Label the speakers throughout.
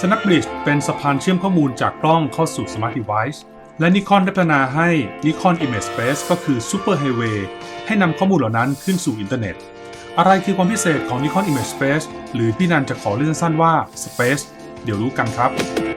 Speaker 1: Snapbridge เป็นสะพานเชื่อมข้อมูลจากกล้องเข้าสู่ Smart Device และ Nikon ได้พัฒนาให้ Nikon Image Space ก็คือ Super Highway ให้นำข้อมูลเหล่านั้นขึ้นสู่อินเทอร์เน็ต อะไรคือความพิเศษของ Nikon Image Space หรือพี่นันจะขอเรียนสั้นว่า Space เดี๋ยวรู้กันครับ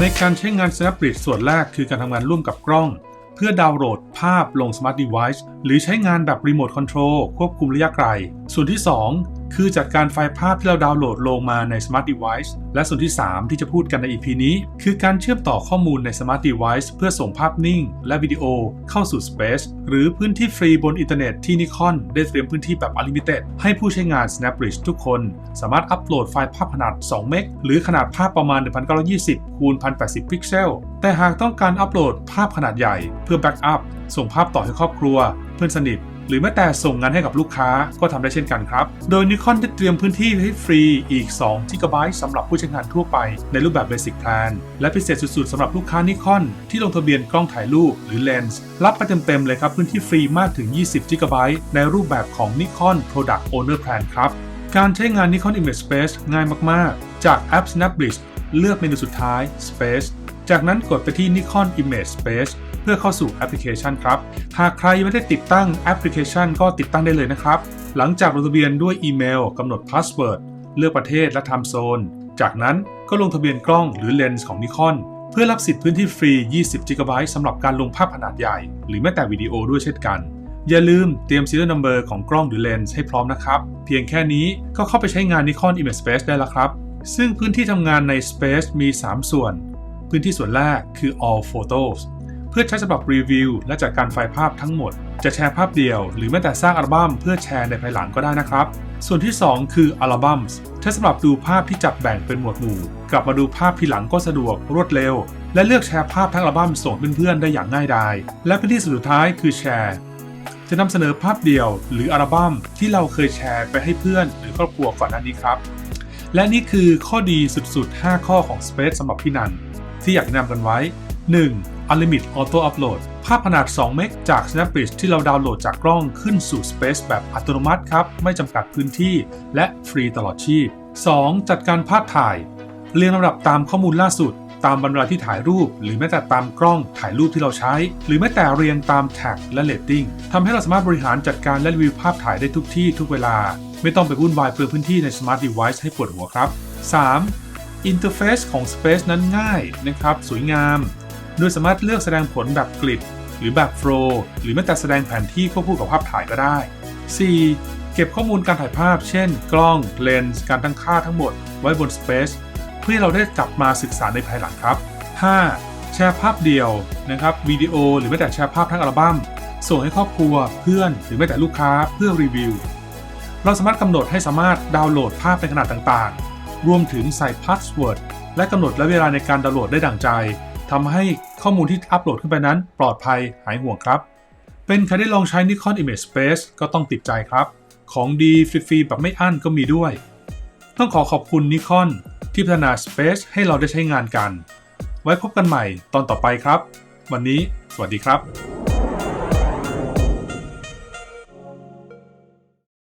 Speaker 1: ในการใช้งาน Snapbridge ส่วนแรกคือการทำงานร่วมกับกล้อง เพื่อดาวน์โหลดาพลง Smart Device หรือใช้งานแบบ Remote Control ควบคุมระยะไกล ส่วนที่ 2 คือจัดการไฟล์ภาพที่เราดาวน์โหลดลงมาใน Smart Device และส่วนที่ 3 ที่จะพูดกันใน EP นี้ คือการเชื่อมต่อข้อมูลใน Smart Device เพื่อส่งภาพนิ่ง และวิดีโอเข้าสู่ Space หรือพื้นที่ฟรีบนอินเทอร์เน็ตที่ Nikon ได้เตรียมพื้นที่แบบ Unlimited ให้ผู้ใช้งาน Snapbridge ทุกคน สามารถอัปโหลดไฟล์ภาพขนาด 2 เมกหรือขนาดภาพประมาณ 1920 คูณ 1080 พิกเซล แต่หากต้องการอัปโหลดภาพขนาดใหญ่เพื่อแบ็กอัพส่งภาพต่อให้ครอบครัว เพื่อนสนิท หรือแม้แต่ส่งงานให้กับลูกค้าก็ทำได้เช่นกันครับ โดย Nikon ได้เตรียมพื้นที่ให้ฟรีอีก2 g b สำหรับผู้ใช้งานทั่วไปในรูปแบบ Basic Plan และพิเศษสุดๆสำหรับลูกค้า Nikon ที่ลงทะเบียนกล้องถ่ายรูปหรือเลนส์รับไปเต็มๆเลยครับพื้นที่ฟรีมากถึง 20 g b ในรูปแบบของ Nikon Product Owner Plan ครับการใช้งาน Nikon Image Space ง่ายมากๆ จากแอป Snapbridge เลือกเมนูสุดท้าย Space จากนั้นกดไปที่ Nikon Image Space เพื่อเข้าสู่แอปพลิเคชันครับ หากใครยังไม่ได้ติดตั้งแอปพลิเคชัน ก็ติดตั้งได้เลยนะครับ หลังจากลงทะเบียนด้วยอีเมลกำหนดพาสเวิร์ดเลือกประเทศและ Time Zone จากนั้นก็ลงทะเบียนกล้องหรือเลนส์ของ Nikon เพื่อรับสิทธิ์พื้นที่ฟรี 20 g b สำหรับการลงภาพขนาดใหญ่ หรือแม้แต่วิดีโอด้วยเช่นกัน อย่าลืมเตรียม serial number ของกล้องหรือเลนส์ให้พร้อมนะครับ เพียงแค่นี้ก็เข้าไปใช้งาน Nikon Image Space ได้แล้วครับ ซึ่งพื้นที่ทำงานใน Space มี 3 ส่วน พื้นที่ส่วนแรกคือ all photos พื่อใช้สำหรับรีวิวและจัดการไฟล์ภาพทั้งหมด จะแชร์ภาพเดียว หรือแม้แต่สร้างอัลบั้มเพื่อแชร์ในภายหลังก็ได้นะครับ ส่วนที่ 2 คืออัลบั้มใช้สำหรับดูภาพที่จัดแบ่งเป็นหมวดหมู่ กลับมาดูภาพทีหลังก็สะดวกรวดเร็ว และเลือกแชร์ภาพทั้งอัลบั้มส่งเพื่อนๆได้อย่างง่ายดายและพื้นที่สุดท้ายคือแชร์จะนำเสนอภาพเดียว หรืออัลบั้มที่เราเคยแชร์ไปให้เพื่อน หรือครอบครัวก่อนหน้านี้ครับ และนี่คือข้อดีสุดๆ 5 ข้อของ Space สำหรับพี่นันที่อยากแนะนำกันไว้ 1. Unlimit Auto Upload ภาพขนาด 2 เมกจาก Snapbridge ที่เราดาวน์โหลดจากกล้องขึ้นสู่ Space แบบอัตโนมัติครับ ไม่จำกัดพื้นที่และฟรีตลอดชีพ 2. จัดการภาพถ่าย เรียงลำดับตามข้อมูลล่าสุด ตามบรรดาที่ถ่ายรูป หรือแม้แต่ตามกล้องถ่ายรูปที่เราใช้ หรือแม้แต่เรียงตามแท็กและเรตติ้งทำให้เราสามารถบริหารจัดการและรีวิวภาพถ่ายได้ทุกที่ทุกเวลา ไม่ต้องไปวุ่นวายเปลืองพื้นที่ใน Smart Device ให้ปวดหัวครับ 3. อินเทอร์เฟซของ Space นั้นง่ายนะครับ สวยงาม โดยสามารถเลือกแสดงผลแบบกริดหรือแบบโฟล์หรือแม้แต่แสดงแผนที่ควบคู่กับภาพถ่ายก็ได้ 4. เก็บข้อมูลการถ่ายภาพ เช่น กล้อง เลนส์ การตั้งค่าทั้งหมด ไว้บน Space เพื่อเราได้กลับมาศึกษาในภายหลังครับ 5. แชร์ภาพเดียวนะครับวิดีโอหรือแม้แต่แชร์ภาพทั้งอัลบั้มส่งให้ครอบครัวเพื่อนหรือแม้แต่ลูกค้าเพื่อรีวิว เราสามารถกำหนดให้สามารถดาวน์โหลดภาพในขนาดต่างๆ รวมถึงใส่พาสเวิร์ดและกำหนดและเวลาในการดาวน์โหลดได้ดั่งใจ ทำให้ข้อมูลที่อัปโหลดขึ้นไปนั้น ปลอดภัยหายห่วงครับ เป็นใครได้ลองใช้ Nikon Image Space ก็ต้องติดใจครับ ของดีฟรีๆแบบไม่อั้นก็มีด้วย ต้องขอขอบคุณ Nikon ที่พัฒนา Space ให้เราได้ใช้งานกัน ไว้พบกันใหม่ตอนต่อไปครับ วันนี้ สวัสดีครับ